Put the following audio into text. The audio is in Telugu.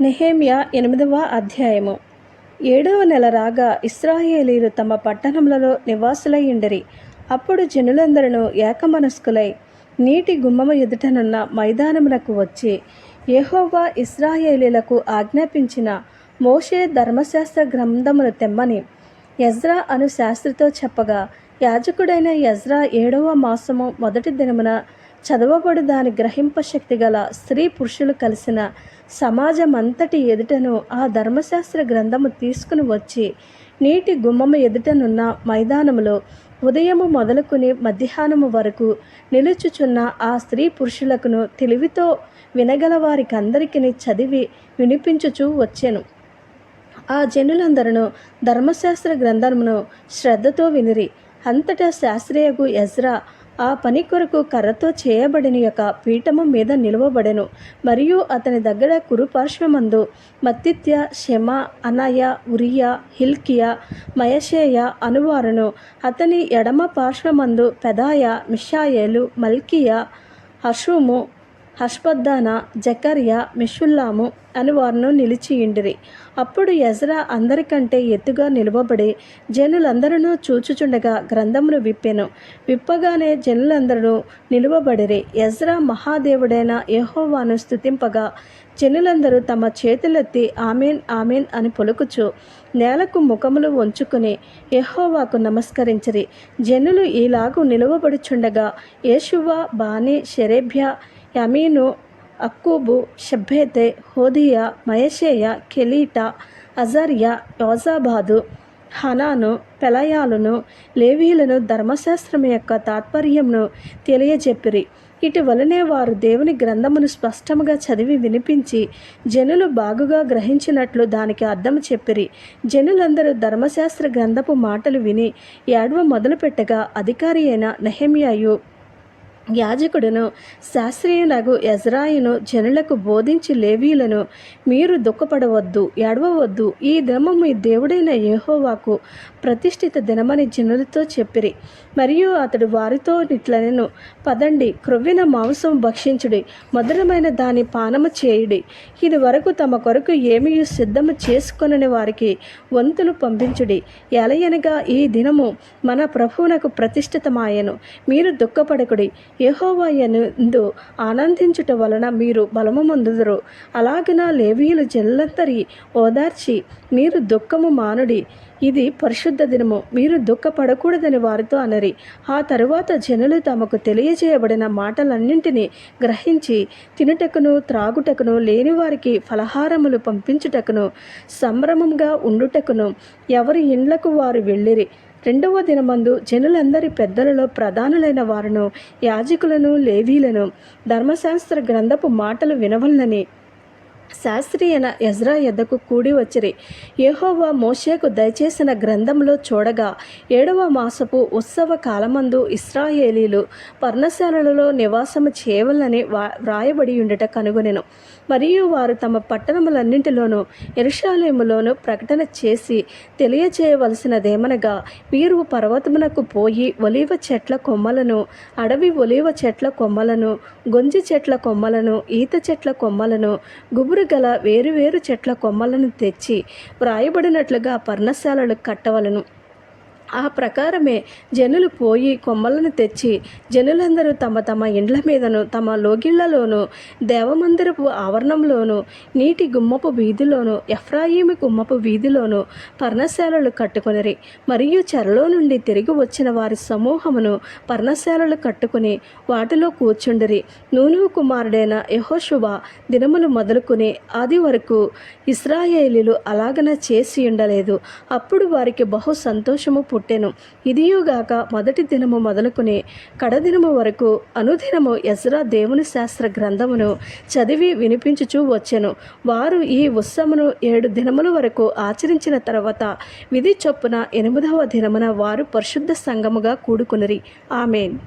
నెహేమియా ఎనిమిదవ అధ్యాయము. ఏడవ నెల రాగా ఇస్రాయేలీలు తమ పట్టణములలో నివాసులయ్యుండరి. అప్పుడు జనులందరూ ఏకమనస్కులై నీటి గుమ్మము ఎదుటనున్న మైదానమునకు వచ్చి యహోవా ఇస్రాయేలీలకు ఆజ్ఞాపించిన మోషే ధర్మశాస్త్ర గ్రంథమును తెమ్మని యజ్రా అను శాస్త్రితో చెప్పగా యాజకుడైన యజ్రా ఏడవ మాసము మొదటి దినమున చదవబడు దాని గ్రహింప శక్తి గల స్త్రీ పురుషులు కలిసిన సమాజం అంతటి ఎదుటను ఆ ధర్మశాస్త్ర గ్రంథము తీసుకుని వచ్చి నీటి గుమ్మము ఎదుటనున్న మైదానములో ఉదయము మొదలుకుని మధ్యాహ్నము వరకు నిలుచుచున్న ఆ స్త్రీ పురుషులకును తెలివితో వినగల వారికందరికీ చదివి వినిపించుచూ వచ్చాను. ఆ జనులందరూ ధర్మశాస్త్ర గ్రంథమును శ్రద్ధతో వినిరి అంతటా శాస్త్రీయకు ఎజ్రా ఆ పని కొరకు కర్రతో చేయబడిన యొక్క పీఠము మీద నిలువబడెను. మరియు అతని దగ్గర కురుపార్శ్వమందు Mattithiah Shema Anaiah Urijah Hilkiah Maaseiah అనువారును. అతని ఎడమ పార్శ్వమందు పెదాయ మిషాయేలు మల్కియా హషుము హష్పద్దాన జకర్యా మిషుల్లాము అని వారిను నిలిచియుండిరి. అప్పుడు యజ్రా అందరికంటే ఎత్తుగా నిలువబడి జనులందరూ చూచుచుండగా గ్రంథమును విప్పెను. విప్పగానే జనులందరూ నిలువబడిరి. యజ్రా మహాదేవుడైన యెహోవాను స్తుతింపగా జనులందరూ తమ చేతులెత్తి ఆమెన్ ఆమెన్ అని పొలుకుచు నేలకు ముఖములు వంచుకుని యెహోవాకు నమస్కరించిరి. జనులు ఈలాగు నిలువబడుచుండగా యేషువా బాణి షెరేభ్య యమీను అక్కూబు షబ్బేతే హోదియా మయషేయ కెలీటా అజర్యా యోజాబాదు హనాను పెలయాలను లేవీలను ధర్మశాస్త్రం యొక్క తాత్పర్యమును తెలియజెప్పిరి. ఇటీవలనే వారు దేవుని గ్రంథమును స్పష్టముగా చదివి వినిపించి జనులు బాగుగా గ్రహించినట్లు దానికి అర్థం చెప్పిరి. జనులందరూ ధర్మశాస్త్ర గ్రంథపు మాటలు విని ఏడవ మొదలుపెట్టగా అధికారి అయిన నెహమ్యాయు యాజకుడును శాస్త్రీయునగు యజ్రాయును జనులకు బోధించి లేవీలను మీరు దుఃఖపడవద్దు ఎడవవద్దు ఈ దినము మీ దేవుడైన యెహోవాకు ప్రతిష్ఠిత దినమని జనులతో చెప్పిరి. మరియు అతడు వారితో నిట్లనెను పదండి క్రొవ్విన మాంసం భక్షించుడి మధురమైన దాని పానము చేయుడి. ఇది వరకు తమ కొరకు ఏమీ సిద్ధము చేసుకొనని వారికి వంతులు పంపించుడి. ఎలయనగా ఈ దినము మన ప్రభువునకు ప్రతిష్ఠితమాయను. మీరు దుఃఖపడకుడి. యెహోవాయనందు ఆనందించుట వలన మీరు బలము పొందుదురు నా లేవీయులు జల్లంతరి ఓదార్చి మీరు దుఃఖము మానుడి. ఇది పరిశుద్ధ దినము. మీరు దుఃఖపడకూడదని వారితో అనరి. ఆ తరువాత జనులు తమకు తెలియజేయబడిన మాటలన్నింటినీ గ్రహించి తినుటకును త్రాగుటకును లేని వారికి ఫలహారములు పంపించుటకును సంభ్రమంగా ఉండుటకును ఎవరి ఇండ్లకు వారు వెళ్ళిరి. రెండవ దినమందు జనులందరి పెద్దలలో ప్రధానులైన వారును యాజకులను లేవీలను ధర్మశాస్త్ర గ్రంథపు మాటలు వినవలనని శాస్త్రీయన ఎజ్రా ఎద్దకు కూడి వచ్చిరి. యెహోవా మోషేకు దయచేసిన గ్రంథంలో చూడగా ఏడవ మాసపు ఉత్సవ కాలమందు ఇస్రాయేలీలు పర్ణశాలలలో నివాసము చేయవలనని వా వ్రాయబడి ఉండుట కనుగొనెను. మరియు వారు తమ పట్టణములన్నింటిలోనూ ఎరుషాలేములోను ప్రకటన చేసి తెలియచేయవలసినదేమనగా వీరు పర్వతమునకు పోయి ఒలివ చెట్ల కొమ్మలను అడవి ఒలివ చెట్ల కొమ్మలను గొంజి చెట్ల కొమ్మలను ఈత చెట్ల కొమ్మలను గుబురు గల వేరువేరు చెట్ల కొమ్మలను తెచ్చి వ్రాయబడినట్లుగా పర్ణశాలలు కట్టవలను. ఆ ప్రకారమే జనులు పోయి కొమ్మలను తెచ్చి జనులందరూ తమ తమ ఇండ్ల మీదను తమ లోగిళ్ళలోను దేవమందిరపు ఆవరణంలోను నీటి గుమ్మపు వీధిలోను ఎఫ్రాయిమి గుమ్మపు వీధిలోను పర్ణశాలలు కట్టుకొనిరి మరియు చెరలో నుండి తిరిగి వచ్చిన వారి సమూహమును పర్ణశాలలు కట్టుకుని వాటిలో కూర్చుండిరి. నూను కుమారుడైన యహోశువ దినములు మొదలుకుని ఆది వరకు ఇస్రాయేలీలు అలాగన చేసి ఉండలేదు. అప్పుడు వారికి బహు సంతోషము పుట్టి పుట్టెను. ఇదియుగాక మొదటి దినము మొదలుకుని కడదినము వరకు అనుదినము ఎజ్రా దేవుని శాస్త్ర గ్రంథమును చదివి వినిపించుచూ వచ్చెను. వారు ఈ ఉత్సమును ఏడు దినముల వరకు ఆచరించిన తర్వాత విధి చొప్పున ఎనిమిదవ దినమున వారు పరిశుద్ధ సంఘముగా కూడుకునిరి. ఆమెన్.